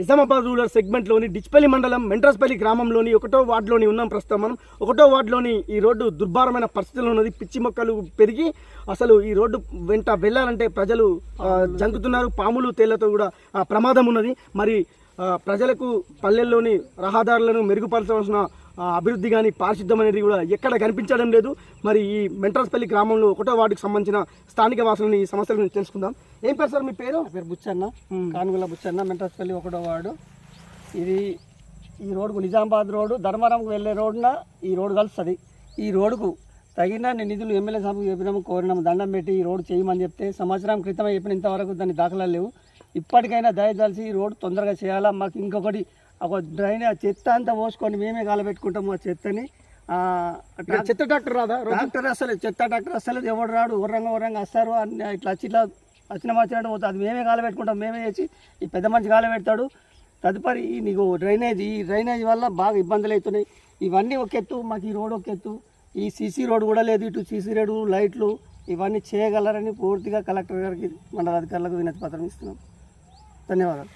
Nizamabad rural సెగ్మెంట్లోని Dichpalli మండలం మెంట్రస్పల్లి గ్రామంలోని ఒకటో వార్డులోని ఉన్నాం ప్రస్తుతం మనం. ఒకటో వార్డులోని ఈ రోడ్డు దుర్భారమైన పరిస్థితుల్లో ఉన్నది. పిచ్చి మొక్కలు పెరిగి అసలు ఈ రోడ్డు వెంట వెళ్ళాలంటే ప్రజలు జంకుతున్నారు. పాములు తేళ్ళతో కూడా ప్రమాదం ఉన్నది. మరి ప్రజలకు పల్లెల్లోని రహదారులను మెరుగుపరచవలసిన అభివృద్ధి కానీ పారిశుద్ధం అనేది కూడా ఎక్కడ కనిపించడం లేదు. మరి ఈ మెంట్రస్పల్లి గ్రామంలో ఒకటో వార్డుకు సంబంధించిన స్థానిక వాసులని ఈ సమస్యల గురించి తెలుసుకుందాం. ఏం పేరు సార్ మీ పేరు? పేరు బుచ్చన్న. కానుగుల బుచ్చన్న మెంటస్పల్లి ఒకటో వార్డు. ఇది ఈ రోడ్డుకు నిజామాబాద్ రోడ్డు ధర్మారంకు వెళ్ళే రోడ్డున ఈ రోడ్డు కలుస్తుంది. ఈ రోడ్డుకు తగిన నిధులు ఎమ్మెల్యే సభకు చెప్పినాము కోరినాము దండం పెట్టి ఈ రోడ్డు చేయమని చెప్తే సంవత్సరం క్రితమే చెప్పిన ఇంతవరకు దాని దాఖలాలు లేవు. ఇప్పటికైనా దయదలిసి ఈ రోడ్డు తొందరగా చేయాలా? మాకు ఇంకొకటి ఒక డ్రైన్ ఆ చెత్త అంతా పోసుకొని మేమే కాలబెట్టుకుంటాము ఆ చెత్తని. చెత్త ట్రాక్టర్ రాదా? డాక్టర్ అసలు చెత్త డాక్టర్ అసలు ఎవడు రాడు? ఉర్రంగా ఉర్రంగా వస్తారు? అన్ని ఇట్లా వచ్చి ఇట్లా వచ్చిన వచ్చినట్టు పోతుంది అది మేమే కాలు పెట్టుకుంటాం మేమే చేసి ఈ పెద్ద మనిషి కాలు పెడతాడు తదుపరి ఈ నీకు డ్రైనేజ్ ఈ డ్రైనేజ్ వల్ల బాగా ఇబ్బందులు అవుతున్నాయి. ఇవన్నీ ఒక ఎత్తు మాకు ఈ రోడ్ ఒక ఎత్తు. ఈ సీసీ రోడ్ కూడా లేదు ఇటు సీసీ రోడ్ లైట్లు ఇవన్నీ చేయగలరని పూర్తిగా కలెక్టర్ గారికి మండల అధికారులకు వినతి పత్రం ఇస్తున్నాం. ధన్యవాదాలు